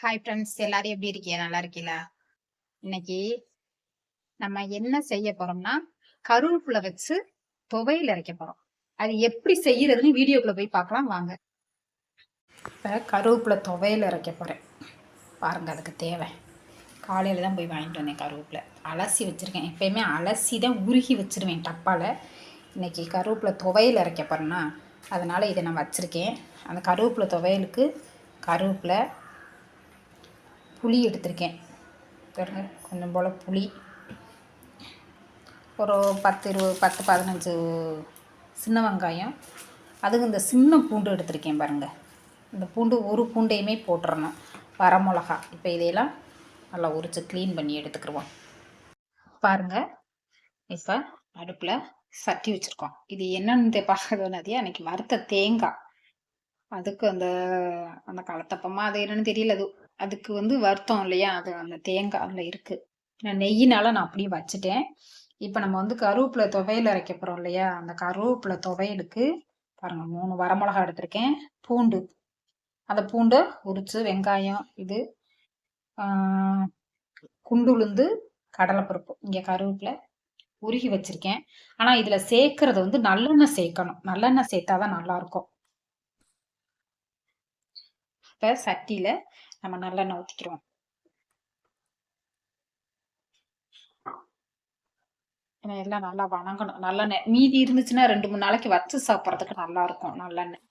Hi friends எல்லாரும் எப்படி இருக்கீங்க? நல்லா இருக்கீங்களா? இன்னைக்கு நம்ம என்ன செய்ய போறோம்னா கருவேப்பிலை வச்சு துவையில் அரைக்க போறோம். அது எப்படி செய்யறதுன்னு வீடியோக்குள்ள போய் பார்க்கலாம். வாங்க. இப்போ கருவேப்பிலை துவையில் அரைக்க போறேன். பாருங்க அதுக்கு தேவை. காலையில் தான் போய் வாங்கிட்டு வந்தேன் கருவேப்பிலை அலசி வச்சுருக்கேன். எப்பயுமே அலசி தான் உருகி வச்சுருவேன் டப்பாவில் இன்னைக்கு கருவேப்பிலை துவையில் அரைக்க போகிறேன்னா அதனால் இதை நான் வச்சுருக்கேன். அந்த கருவேப்பிலை துவையலுக்கு கருவேப்பிலை புளி எடுத்திருக்கேன். பாருங்க கொஞ்சம் போல் புளி. ஒரு பத்து இருபது பத்து பதினஞ்சு சின்ன வெங்காயம். அதுக்கு இந்த சின்ன பூண்டு எடுத்திருக்கேன் பாருங்கள் இந்த பூண்டு ஒரு பூண்டையுமே போட்டுடணும் வரமிளகா. இப்போ இதையெல்லாம் நல்லா உரித்து க்ளீன் பண்ணி எடுத்துக்கிடுவோம் பாருங்கள் இப்போ அடுப்பில் சட்டி வச்சுருக்கோம். இது என்னன்னு பார்க்கறதுனாதியா அன்றைக்கி வறுத்த தேங்காய். அதுக்கு அந்த அந்த காலத்தப்பமாக அது என்னன்னு தெரியல அது. அதுக்கு வந்து வருத்தம் இல்லையா? அது அந்த தேங்காய் அதில் இருக்குது நான் நெய்யினால நான் அப்படியே வச்சுட்டேன். இப்போ நம்ம வந்து கருவேப்பிலை துவையல் அரைக்க போகிறோம் இல்லையா? அந்த கருவேப்பிலை துவையலுக்கு பாருங்கள் மூணு வரமிளகா எடுத்திருக்கேன். பூண்டு. அந்த பூண்டை உரித்து வெங்காயம் இது குண்டுளுந்து கடலைப்பருப்பு இங்கே கருவேப்பிலை உருகி வச்சுருக்கேன். ஆனால் இதில் சேர்க்கறது வந்து நல்லெண்ணெய் சேர்க்கணும். நல்லெண்ணெய் சேர்த்தா தான் நல்லாயிருக்கும் இப்போ சட்டியில் நம்ம நல்லெண்ணெய் ஊற்றிக்கிறோம் எல்லாம் நல்லா வணங்கணும். நல்லெண்ணெய் மீதி இருந்துச்சுன்னா ரெண்டு மூணு நாளைக்கு வச்சு சாப்பிட்றதுக்கு நல்லா இருக்கும் நல்லெண்ணெய்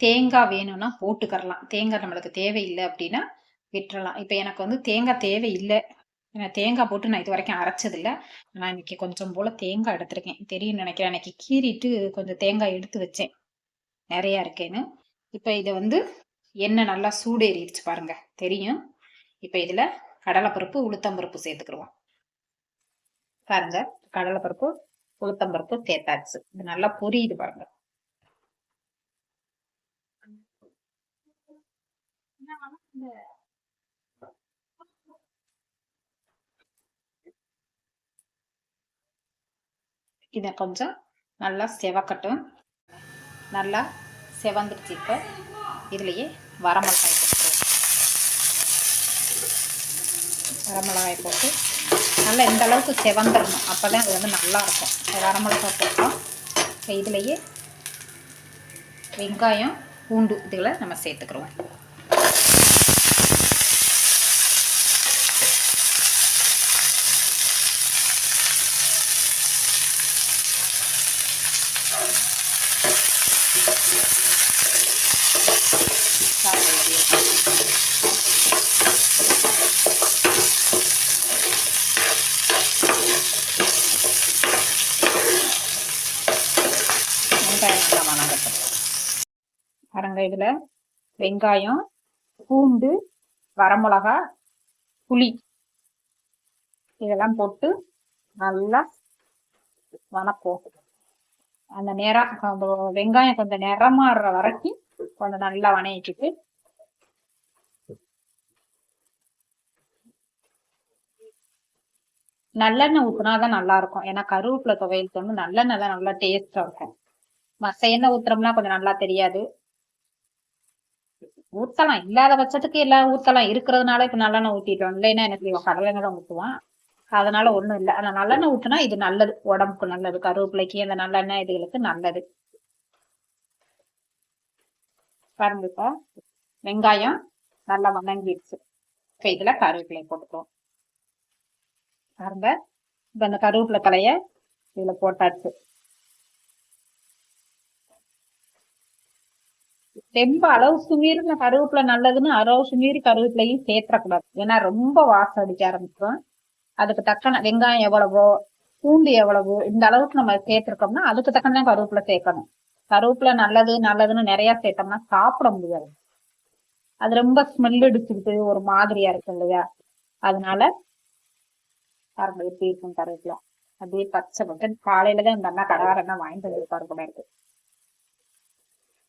தேங்காய் வேணும்னா போட்டுக்கரலாம் தேங்காய் நம்மளுக்கு தேவையில்லை அப்படின்னா விட்டுறலாம். இப்போ எனக்கு வந்து தேங்காய் தேவையில்லை. ஏன்னா தேங்காய் போட்டு நான் இது வரைக்கும் அரைச்சதில்லை. நான் இன்னைக்கு கொஞ்சம் போல் தேங்காய் எடுத்திருக்கேன். தெரியும் நினைக்கிறேன். அன்னைக்கு கீறிட்டு கொஞ்சம் தேங்காய் எடுத்து வச்சேன். நிறையா இருக்கேன்னு. இப்போ இதை வந்து எண்ணெய் நல்லா சூடேறிடுச்சு பாருங்க. தெரியும்? இப்போ இதில் கடலைப்பருப்பு உளுத்தம்பருப்பு சேர்த்துக்கிடுவோம் பாருங்க கடலைப்பருப்பு உளுத்தம்பருப்பு சேர்த்தாச்சு. இது நல்லா பொரியுது பாருங்க. இதை கொஞ்சம் நல்லா செவக்கட்டும். நல்லா செவந்துருச்சு இப்போ. இதுலேயே வரமிளகாய் போட்டுருவோம் வரமிளகாய் போட்டு நல்லா இந்த அளவுக்கு செவந்துடணும் அப்போ தான் அது வந்து நல்லாயிருக்கும். வரமிளகாய் போட்டோம். இப்போ இதுலேயே வெங்காயம் பூண்டு இதுகளை நம்ம சேர்த்துக்கிறோம். பாருங்க இதுல. வெங்காயம் பூண்டு வரமிளகா புளி. இதெல்லாம் போட்டு நல்லா வணக்கம் அந்த நேரம் வெங்காயம் கொஞ்சம் நிறமாறுற வரைக்கும் கொஞ்சம் நல்லா வணக்கிட்டு நல்லெண்ணெய் ஊத்துனாதான் நல்லா இருக்கும் ஏன்னா கருவேப்பிலை துவையலுக்கு வந்து நல்லெண்ணெய் தான் நல்லா டேஸ்டா இருக்கும். மத்த எண்ணெய் ஊத்துறோம்னா கொஞ்சம் நல்லா தெரியாது. ஊத்தலாம். இல்லாத பட்சத்துக்கு எல்லாம் ஊத்தலாம். இருக்கிறதுனால இப்ப நல்லெண்ணெய் ஊத்திட்டோம். இல்லைன்னா எனக்கு கடலெண்ணெய் தான் ஊத்துவான். அதனால ஒண்ணும் இல்லை. ஆனா நல்லெண்ணெய் ஊத்துனா இது நல்லது. உடம்புக்கு நல்லது. கருவேப்பிலைக்கு அந்த நல்லெண்ணெய் இதுகளுக்கு நல்லது. பாருங்க இப்ப. வெங்காயம் நல்லா வதங்கிடுச்சு. இப்ப இதுல கருவேப்பிலை போட்டுக்கோம் பாருங்க இப்போ அந்த கருவேப்பிலை கலையை இதில் போட்டாச்சு. ரொம்ப அளவு அளவுக்கு இந்த கருவேப்பிலை நல்லதுன்னு அளவு சுமீறி கருவேப்பிலையும் சேர்த்தக்கூடாது ஏன்னா ரொம்ப வாசம் அடிக்க ஆரம்பிச்சிடும் அதுக்கு தக்கன வெங்காயம் எவ்வளவோ பூண்டு எவ்வளவோ இந்த அளவுக்கு நம்ம சேர்த்துருக்கோம்னா அதுக்கு தக்கன கருவேப்பிலை சேர்க்கணும். கருவேப்பிலை நல்லது நல்லதுன்னு நிறைய சேர்த்தோம்னா சாப்பிட முடியாது. அது ரொம்ப ஸ்மெல் அடிச்சுக்கிட்டு ஒரு மாதிரியா இருக்கு இல்லையா? அதனால பாருங்க எப்படி இருக்கும் கருவேப்பிலை அப்படியே பச்சை பட்டன் காலையில தான் இந்த அண்ணா கடகாரண்ணா வாங்கிட்டு வந்திருப்பாரு கூட இருக்கு.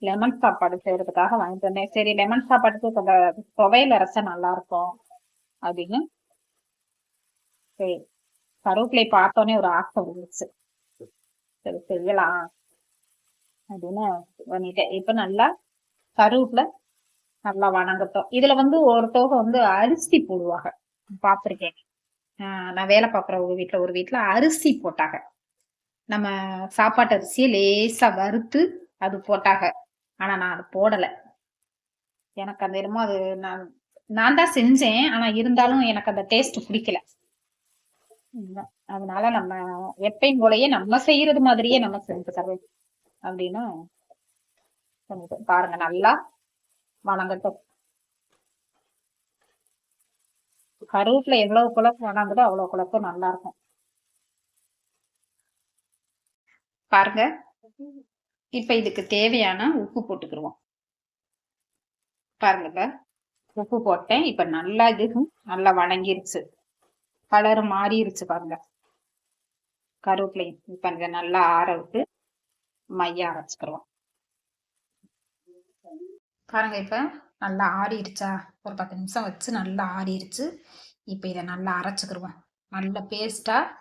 லெமன் சாப்பாடு செய்யறதுக்காக வாங்கிட்டு வந்தேன். சரி லெமன் சாப்பாட்டுக்கு கொஞ்சம் துவையல் அரைச்சா நல்லா இருக்கும். அப்படின்னு. சரி கருவேப்பிலை பார்த்தோன்னே ஒரு ஆசை வந்துச்சு. சரி செய்யலாம். அப்படின்னு பண்ணிட்டேன். இப்ப நல்லா கருவேப்பிலை நல்லா வணங்கட்டும். இதுல வந்து ஒரு தோகை வந்து அரிசி போடுவாங்க. பார்த்துருக்கேன் நான் வேலை பார்க்குற ஒரு வீட்டில் ஒரு வீட்டில் அரிசி போட்டாங்க. நம்ம சாப்பாட்டு அரிசியை லேசாக வறுத்து அது போட்டாங்க. ஆனால் நான் அது போடலை. எனக்கு அந்த என்னமோ அது நான் நான் தான் செஞ்சேன். ஆனால் இருந்தாலும் எனக்கு அந்த டேஸ்ட் பிடிக்கல. அதனால நம்ம எப்பயும் போலயே நம்ம செய்யறது மாதிரியே நம்ம செஞ்சு செஞ்சுக்கிறோம். அப்படின்னு பாருங்க நல்லா வணங்கட்டும். கருவேப்பில எவ்வளவு குழப்பம் வணங்குதோ அவ்வளவு குழப்பம் நல்லா இருக்கும். பாருங்க. இப்ப இதுக்கு தேவையான உப்பு போட்டுக்கிருவோம். பாருங்க உப்பு போட்டேன். இப்ப நல்லா இது நல்லா வணங்கிருச்சு. கலர் மாறிடுச்சு பாருங்க. கருவேப்பிலையும் இப்ப இதை நல்லா ஆற விட்டு மைய அரைச்சுக்கிறோம் பாருங்க இப்ப. நல்லா ஆறிடுச்சா ஒரு பத்து நிமிஷம் வச்சு நல்லா ஆறிடுச்சு இப்ப இதை நல்லா அரைச்சுக்கிருவோம். நல்ல பேஸ்ட்டாக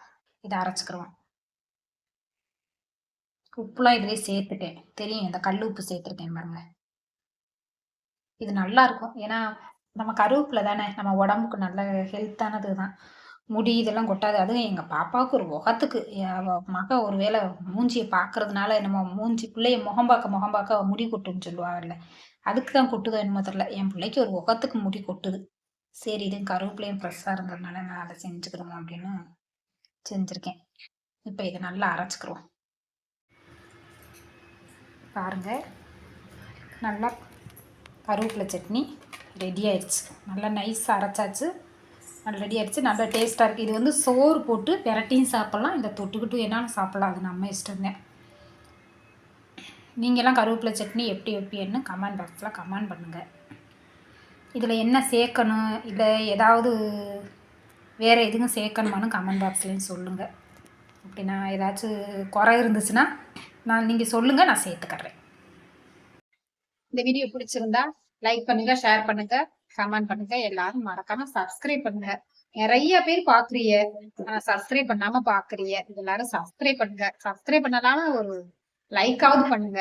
இதை அரைச்சுக்கிருவோம். உப்புலாம் இதிலே சேர்த்துட்டேன். தெரியும் இந்த கல் உப்பு சேர்த்துருக்கேன் பாருங்க. இது நல்லா இருக்கும். ஏன்னா நம்ம கருவேப்பிலை தானே நம்ம உடம்புக்கு நல்ல ஹெல்த்தானது தான். முடி இதெல்லாம் கொட்டாது. அதுவும் எங்கள் பாப்பாவுக்கு ஒரு முகத்துக்கு. மக ஒரு வேளை மூஞ்சியை பார்க்கறதுனால நம்ம மூஞ்சி பிள்ளைய முகம் பார்க்க முகம் பார்க்க முடி கொட்டுன்னு சொல்லுவாங்கல்ல. அதுக்கு தான் கொட்டுதோ என்னமோ தெரில என் பிள்ளைக்கு ஒரு உகத்துக்கு முடி கொட்டுது. சரி இது கருவேப்பிலையும் ஃப்ரெஷ்ஷாக இருந்ததுனால நான் அதை செஞ்சுக்கிறோம் அப்படின்னு செஞ்சுருக்கேன். இப்போ இதை நல்லா அரைச்சிக்கிறோம். பாருங்க. நல்லா கருவேப்பிலை சட்னி ரெடி ஆயிடுச்சு. நல்லா நைஸாக அரைச்சாச்சு. நல்லா ரெடி ஆயிடுச்சு. நல்லா டேஸ்ட்டாக இருக்குது இது வந்து சோறு போட்டு பெரட்டியும் சாப்பிட்லாம். இந்த தொட்டுக்கிட்டு என்னாலும் சாப்பிட்லாம். அது நம்ம இஷ்டம்தான். நீங்கள்லாம் கருவேப்பிலை சட்னி எப்படி வைப்பீன்னு கமெண்ட் பாக்ஸில் கமெண்ட் பண்ணுங்கள் இதில் என்ன சேர்க்கணும்? இல்லை ஏதாவது வேறு எதுவும் சேர்க்கணுமானு கமெண்ட் பாக்ஸ்லேயும் சொல்லுங்கள் அப்படி நான் ஏதாச்சும் குறை இருந்துச்சுன்னா நான் நீங்கள் சொல்லுங்கள் நான் சேர்த்துக்கிறேன். இந்த வீடியோ பிடிச்சிருந்தா லைக் பண்ணுங்கள் ஷேர் பண்ணுங்கள் கமெண்ட் பண்ணுங்கள் எல்லாரும் மறக்காம சப்ஸ்கிரைப் பண்ணுங்க. நிறைய பேர் பாக்குறீங்க. சப்ஸ்கிரைப் பண்ணாம பாக்குறீங்க. எல்லாரும் சப்ஸ்கிரைப் பண்ணுங்க. சப்ஸ்கிரைப் பண்ணலாம் ஒரு லைக்காவது பண்ணுங்க.